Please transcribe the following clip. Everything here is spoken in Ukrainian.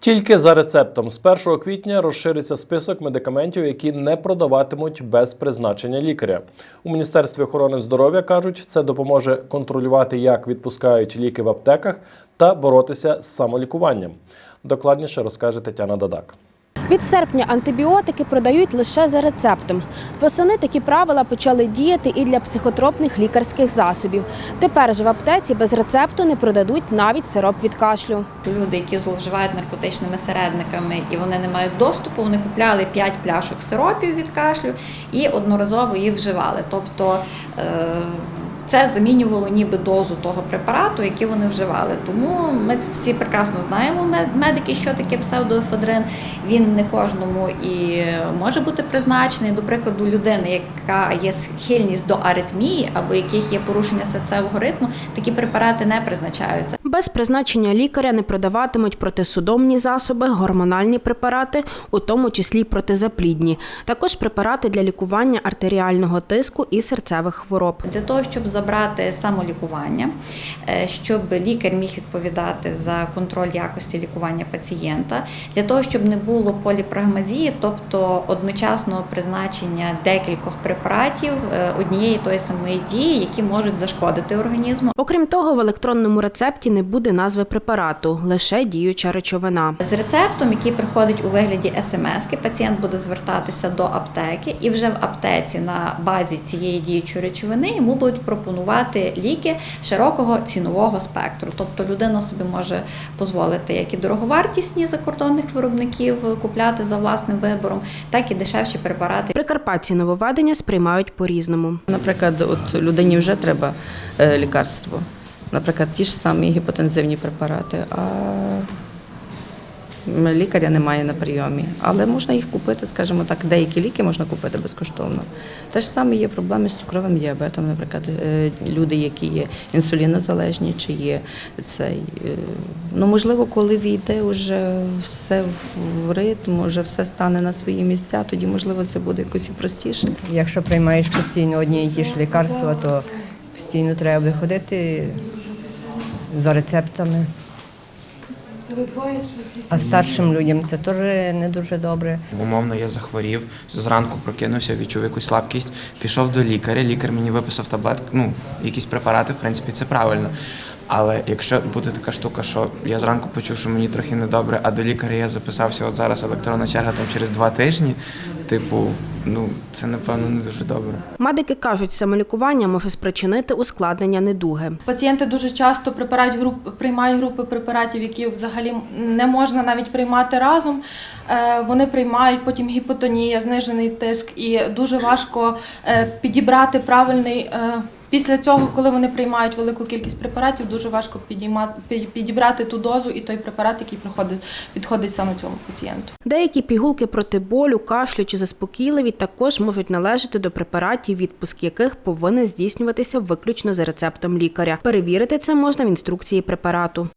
Тільки за рецептом з 1 квітня розшириться список медикаментів, які не продаватимуть без призначення лікаря. У Міністерстві охорони здоров'я кажуть, це допоможе контролювати, як відпускають ліки в аптеках та боротися з самолікуванням. Докладніше розкаже Тетяна Дадак. Від серпня антибіотики продають лише за рецептом. Восени такі правила почали діяти і для психотропних лікарських засобів. Тепер ж в аптеці без рецепту не продадуть навіть сироп від кашлю. Люди, які зловживають наркотичними середниками і вони не мають доступу, вони купляли 5 пляшок сиропів від кашлю і одноразово їх вживали. Тобто е, це замінювало ніби дозу того препарату, який вони вживали. Тому ми всі прекрасно знаємо, мед- медики, що таке псевдоефедрин. Він не кожному і може бути призначений. До прикладу, людини, яка є схильність до аритмії або яких є порушення серцевого ритму, такі препарати не призначаються. Без призначення лікаря не продаватимуть протисудомні засоби, гормональні препарати, у тому числі протизаплідні. Також препарати для лікування артеріального тиску і серцевих хвороб. Для того, щоб забрати самолікування, е, щоб лікар міг відповідати за контроль якості лікування пацієнта, для того, щоб не було поліпрагмазії, тобто одночасного призначення декількох препаратів е, однієї тої самої дії, які можуть зашкодити організму. Окрім того, в електронному рецепті не буде назви препарату, лише діюча речовина. З рецептом, який приходить у вигляді смс, пацієнт буде звертатися до аптеки, і вже в аптеці на базі цієї діючої речовини йому будуть пропонувати ліки широкого цінового спектру. Тобто людина собі може дозволити як і дороговартісні закордонних виробників купляти за власним вибором, так і дешевші препарати. Прикарпатці нововведення сприймають по-різному. Наприклад, от людині вже треба е, лікарство. Наприклад, ті ж самі гіпотензивні препарати, а лікаря немає на прийомі. Але можна їх купити, скажімо так, деякі ліки можна купити безкоштовно. Те ж саме є проблеми з цукровим діабетом, наприклад, е, люди, які є інсулінозалежні, чи є цей. е, Ну, можливо, коли війде вже все в ритм, вже все стане на свої місця, тоді можливо це буде якось і простіше. Якщо приймаєш постійно одні і ті ж лікарства, то постійно треба буде ходити за рецептами. А старшим людям це теж не дуже добре. Умовно, я захворів, зранку прокинувся, відчув якусь слабкість, пішов до лікаря. Лікар мені виписав таблетку, ну, якісь препарати, в принципі, це правильно. Але якщо буде така штука, що я зранку почув, що мені трохи недобре, а до лікаря я записався от зараз електронна черга там через два тижні, типу, ну це напевно не дуже добре. Медики кажуть, самолікування може спричинити ускладнення недуги. Пацієнти дуже часто препарають груп, приймають групи препаратів, які взагалі не можна навіть приймати разом. Е, Вони приймають потім гіпотонія, знижений тиск, і дуже важко е, підібрати правильний. Після цього, коли вони приймають велику кількість препаратів, дуже важко підіймати, підібрати ту дозу і той препарат, який приходить, підходить саме цьому пацієнту. Деякі пігулки проти болю, кашлю чи заспокійливі також можуть належати до препаратів, відпуск яких повинен здійснюватися виключно за рецептом лікаря. Перевірити це можна в інструкції препарату.